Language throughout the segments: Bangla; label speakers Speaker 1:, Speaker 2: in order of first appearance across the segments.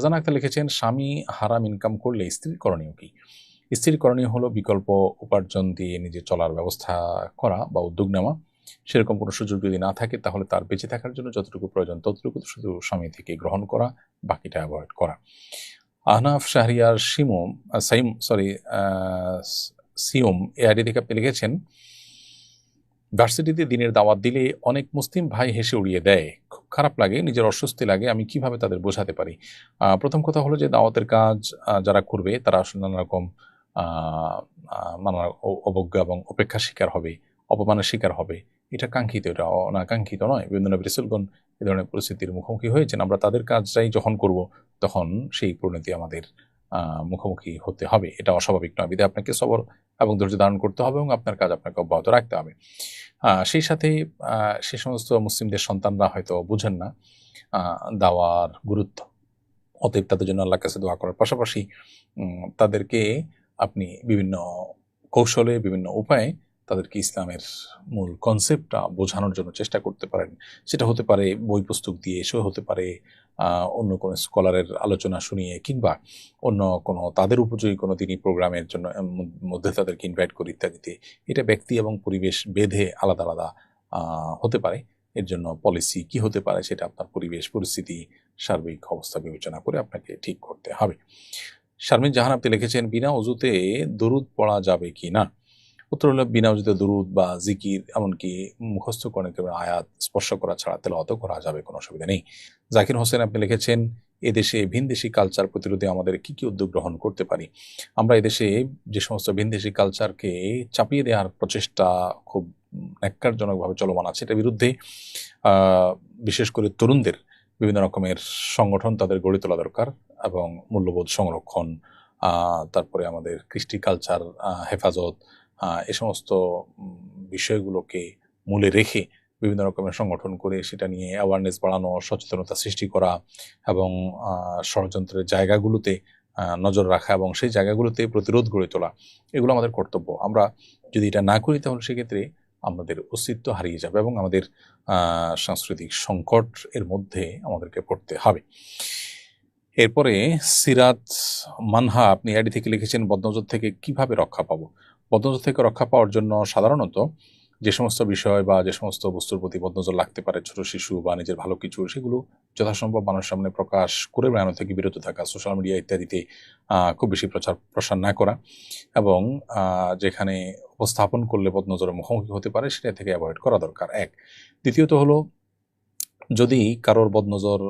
Speaker 1: ফারজানা আক্তার লিখেছেন, স্বামী হারাম ইনকাম করলে স্ত্রীর করণীয় কি? স্ত্রীর করণীয় হলো বিকল্প উপার্জন দিয়ে নিজে চলার ব্যবস্থা করা বা উদ্যোগ নেওয়া। সেরকম কোনো সুযোগ যদি না থাকে, তাহলে তার বেঁচে থাকার জন্য যতটুকু প্রয়োজন ততটুকু শুধু স্বামী থেকে গ্রহণ করা, বাকিটা অ্যাভয়েড করা। আহনাফ শাহরিয়ার সিমুম সাইম সরি সিওম এ থেকে আপনি লিখেছেন ভার্সিটিতে দিনের দাওয়াত দিলে অনেক মুসলিম ভাই হেসে উড়িয়ে দেয়। খুব খারাপ লাগে, নিজের অস্বস্তি লাগে, আমি কীভাবে তাদের বোঝাতে পারি? প্রথম কথা হলো যে দাওয়াতের কাজ যারা করবে তারা আসলে নানা রকম নানা অবজ্ঞা এবং উপেক্ষা শিকার হবে, অপমানের শিকার হবে। এটা কাঙ্ক্ষিত, এটা অনাকাঙ্ক্ষিত নয়। বিভিন্ন নবী রসুলগণ এই ধরনের পরিস্থিতির মুখোমুখি হয়েছেন। আমরা তাদের কাজটাই যখন করব, তখন সেই পরিণতি আমাদের মুখোমুখি হতে হবে। এটা অস্বাভাবিক নয়। বিধে আপনাকে সবর এবং ধৈর্য ধারণ করতে হবে এবং আপনার কাজ আপনাকে অব্যাহত রাখতে হবে। সেই সাথে সে সমস্ত মুসলিমদের সন্তানরা হয়তো বুঝেন না দাওয়ার গুরুত্ব। অতএব তাদের জন্য আল্লাহ কাছে দোয়া করার পাশাপাশি তাদেরকে আপনি বিভিন্ন কৌশলে, বিভিন্ন উপায়ে তাদেরকে ইসলামের মূল কনসেপ্টটা বোঝানোর জন্য চেষ্টা করতে পারেন। সেটা হতে পারে বই পুস্তক দিয়ে সেও হতে পারে অন্য কোনো স্কলারের আলোচনা শুনিয়ে কিংবা অন্য কোনো তাদের উপযোগী কোনো তিনি প্রোগ্রামের জন্য মধ্যে তাদেরকে ইনভাইট করি ইত্যাদিতে। এটা ব্যক্তি এবং পরিবেশ বেঁধে আলাদা আলাদা হতে পারে। এর জন্য পলিসি কি হতে পারে সেটা আপনার পরিবেশ, পরিস্থিতি, সার্বিক অবস্থা বিবেচনা করে আপনাকে ঠিক করতে হবে। শারমিন জাহান আপনি লিখেছেন, বিনা অজুতে দরুদ পড়া যাবে কি না? উত্তর হলো বিনা অজুতে দরুদ বা জিকির, এমনকি মুখস্থ করে কেবল আয়াত স্পর্শ করা ছাড়া তেলাওয়াতও করা যাবে, কোনো অসুবিধা নেই। জাকির হোসেন, আপনি লিখেছেন, এদেশে ভিনদেশি কালচার প্রতিরোধে আমাদের কি কি উদ্যোগ গ্রহণ করতে পারি? আমরা এদেশে যে সমস্ত ভিনদেশি কালচারকে চাপিয়ে দেওয়ার প্রচেষ্টা খুব ন্যাক্কারজনকভাবে চলমান আছে, এটার বিরুদ্ধে বিশেষ করে তরুণদের বিভিন্ন রকমের সংগঠন তাদের গড়ে তোলা দরকার এবং মূল্যবোধ সংরক্ষণ তারপরে আমাদের কৃষ্টি কালচার হেফাজত এ সমস্ত বিষয়গুলোকে মূলে রেখে বিভিন্ন রকমের সংগঠন করে সেটা নিয়ে অ্যাওয়ারনেস বাড়ানো, সচেতনতা সৃষ্টি করা এবং ষড়যন্ত্রের জায়গাগুলোতে নজর রাখা এবং সেই জায়গাগুলোতে প্রতিরোধ গড়ে তোলা, এগুলো আমাদের কর্তব্য। আমরা যদি এটা না করি তাহলে সেক্ষেত্রে আমাদের অস্তিত্ব হারিয়ে যাবে এবং আমাদের সাংস্কৃতিক সংকট এর মধ্যে আমাদেরকে পড়তে হবে। এরপরে সিরাত মানহা, আপনি আইডি থেকে লিখেছেন, বদনজর থেকে কীভাবে রক্ষা পাবো? বদনজর থেকে রক্ষা পাওয়ার জন্য সাধারণত যে সমস্ত বিষয় বা যে সমস্ত বস্তুর প্রতি বদনজর লাগতে পারে ছোট শিশু বা নিজের ভালো কিছু সেগুলো যথাসম্ভব মানুষের সামনে প্রকাশ করে বেড়ানো থেকে বিরত থাকা সোশ্যাল মিডিয়া ইত্যাদিতে খুব বেশি প্রচার প্রসার না করা এবং যেখানে উপস্থাপন করলে বদনজরের মুখোমুখি হতে পারে সেটা থেকে অ্যাভয়েড করা দরকার এক। দ্বিতীয়ত হলো যদি কারোর বদনজর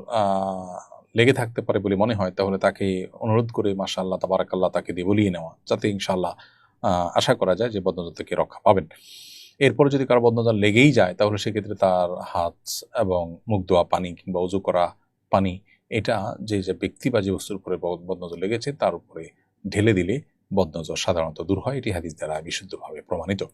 Speaker 1: লেগে থাকতে পারে বলে মনে হয় তাহলে তাকে অনুরোধ করে মাশাআল্লাহ তাবারাকাল্লাহ তাকে দিয়ে বলিয়ে নেওয়া যাতে ইনশাআল্লাহ আহ, আশা করা যায় যে বদনজর থেকে রক্ষা পাবেন। এরপর যদি কারও বদনজর লেগেই যায়, তাহলে সেক্ষেত্রে তার হাত এবং মুখ ধোয়া, পানি কিংবা উজু করা পানি, এটা যে যে ব্যক্তি বা যে বস্তুর উপরে বদ- বদনজর লেগেছে, তার উপরে ঢেলে দিলে বদনজর সাধারণত দূর হয়। এটি হাদিস দ্বারা বিশুদ্ধভাবে প্রমাণিত।